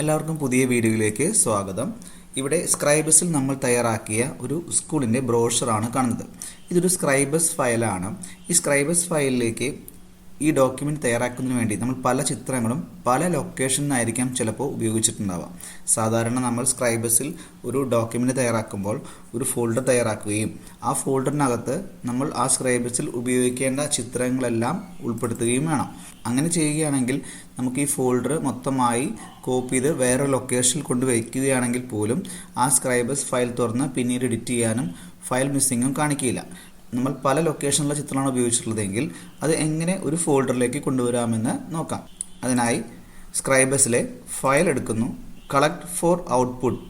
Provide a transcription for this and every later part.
എല്ലാവർക്കും പുതിയ വീഡിയോയിലേക്ക് സ്വാഗതം. ഇവിടെ സ്ക്രൈബസിൽ നമ്മൾ തയ്യാറാക്കിയ ഒരു സ്കൂളിന്റെ ബ്രോഷറാണ് കാണുന്നത്. ഇതൊരു സ്ക്രൈബസ് ഫയലാണ് ഈ സ്ക്രൈബസ് ഫയലിലേക്ക് ഈ ഡോക്യുമെന്റ് തയ്യാറാക്കുന്നതിന് വേണ്ടി നമ്മൾ പല ചിത്രങ്ങളും പല ലൊക്കേഷനിലായിരിക്കാം ചിലപ്പോൾ ഉപയോഗിച്ചിട്ടുണ്ടാവാം സാധാരണ നമ്മൾ സ്ക്രൈബസിൽ ഒരു ഡോക്യുമെന്റ് തയ്യാറാക്കുമ്പോൾ ഒരു ഫോൾഡർ തയ്യാറാക്കുകയും ആ ഫോൾഡറിനകത്ത് നമ്മൾ ആ സ്ക്രൈബസിൽ ഉപയോഗിക്കേണ്ട ചിത്രങ്ങളെല്ലാം ഉൾപ്പെടുത്തുകയും വേണം. അങ്ങനെ ചെയ്യുകയാണെങ്കിൽ നമുക്ക് ഈ ഫോൾഡർ മൊത്തമായി കോപ്പി ചെയ്ത് വേറെ ലൊക്കേഷനിൽ കൊണ്ട് വയ്ക്കുകയാണെങ്കിൽ പോലും ആ സ്ക്രൈബസ് ഫയൽ തുറന്ന് പിന്നീട് എഡിറ്റ് ചെയ്യാനും ഫയൽ മിസ്സിങ്ങും കാണിക്കില്ല നമ്മൾ പല ലൊക്കേഷനിലുള്ള ചിത്രമാണ് ഉപയോഗിച്ചിട്ടുള്ളതെങ്കിൽ അത് എങ്ങനെ ഒരു ഫോൾഡറിലേക്ക് കൊണ്ടുവരാമെന്ന് നോക്കാം. അതിനായി സ്ക്രൈബസിലെ ഫയൽ എടുക്കുന്നു കളക്ട് ഫോർ ഔട്ട്പുട്ട്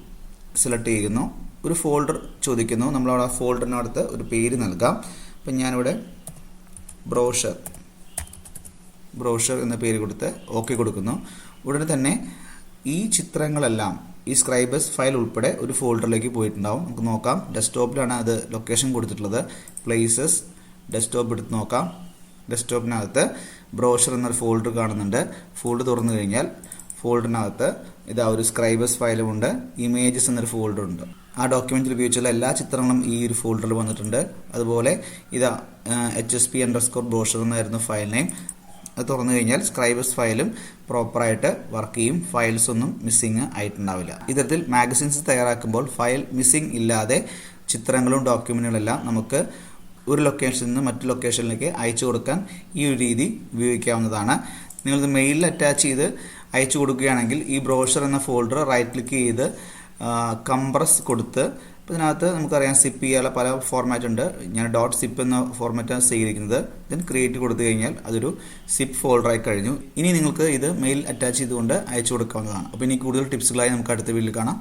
സെലക്ട് ചെയ്യുന്നു ഒരു ഫോൾഡർ ചോദിക്കുന്നു. നമ്മളവിടെ ആ ഫോൾഡറിനടുത്ത് ഒരു പേര് നൽകാം. അപ്പം ഞാനിവിടെ ബ്രോഷർ ബ്രോഷർ എന്ന പേര് കൊടുത്ത് ഓക്കെ കൊടുക്കുന്നു. ഉടനെ തന്നെ ഈ ചിത്രങ്ങളെല്ലാം ഈ സ്ക്രൈബേഴ്സ് ഫയൽ ഉൾപ്പെടെ ഒരു ഫോൾഡറിലേക്ക് പോയിട്ടുണ്ടാവും. നമുക്ക് നോക്കാം. ഡെസ്ക്ടോപ്പിലാണ് അത് ലൊക്കേഷൻ കൊടുത്തിട്ടുള്ളത്. പ്ലേസസ് ഡെസ്ക്ടോപ്പ് എടുത്ത് നോക്കാം. ഡെസ്ക്ടോപ്പിനകത്ത് ബ്രോഷർ എന്നൊരു ഫോൾഡർ കാണുന്നുണ്ട്. ഫോൾഡർ തുറന്നു കഴിഞ്ഞാൽ ഫോൾഡറിനകത്ത് ഇതാ ഒരു സ്ക്രൈബസ് ഫയലുമുണ്ട് ഇമേജസ് എന്നൊരു ഫോൾഡർ ഉണ്ട്. ആ ഡോക്യുമെന്റിൽ ഉപയോഗിച്ചുള്ള എല്ലാ ചിത്രങ്ങളും ഈ ഒരു ഫോൾഡറിൽ വന്നിട്ടുണ്ട്. അതുപോലെ ഇതാ H S P underscore brochure എന്നായിരുന്നു ഫയൽ നെയിം അത് തുറന്നു കഴിഞ്ഞാൽ സ്ക്രൈബസ് ഫയലും പ്രോപ്പറായിട്ട് വർക്ക് ചെയ്യും. ഫയൽസ് ഒന്നും മിസ്സിങ് ആയിട്ടുണ്ടാവില്ല. ഇത്തരത്തിൽ മാഗസിൻസ് തയ്യാറാക്കുമ്പോൾ ഫയൽ മിസ്സിങ് ഇല്ലാതെ ചിത്രങ്ങളും ഡോക്യുമെന്റുകളെല്ലാം നമുക്ക് ഒരു ലൊക്കേഷനിൽ നിന്ന് മറ്റു ലൊക്കേഷനിലേക്ക് അയച്ചു കൊടുക്കാൻ ഈ ഒരു രീതി ഉപയോഗിക്കാവുന്നതാണ്. നിങ്ങളിത് മെയിലിൽ അറ്റാച്ച് ചെയ്ത് അയച്ചു കൊടുക്കുകയാണെങ്കിൽ ഈ ബ്രോഷർ എന്ന ഫോൾഡർ റൈറ്റ് ക്ലിക്ക് ചെയ്ത് കംപ്രസ് കൊടുത്ത് അപ്പോൾ ഇതിനകത്ത് നമുക്കറിയാം സിപ്പ് ചെയ്യാനുള്ള പല ഫോർമാറ്റ് ഉണ്ട്. ഞാൻ ഡോട്ട് സിപ്പ് എന്ന ഫോർമാറ്റാണ് സ്വീകരിക്കുന്നത് ദെൻ ക്രിയേറ്റ് കൊടുത്തു കഴിഞ്ഞാൽ അതൊരു സിപ്പ് ഫോൾഡറായി കഴിഞ്ഞു. ഇനി നിങ്ങൾക്ക് ഇത് മെയിൽ അറ്റാച്ച് ചെയ്തുകൊണ്ട് അയച്ചു കൊടുക്കാവുന്നതാണ്. അപ്പോൾ ഇനി കൂടുതൽ ടിപ്സുകളായി നമുക്ക് അടുത്ത വീട്ടിൽ കാണാം.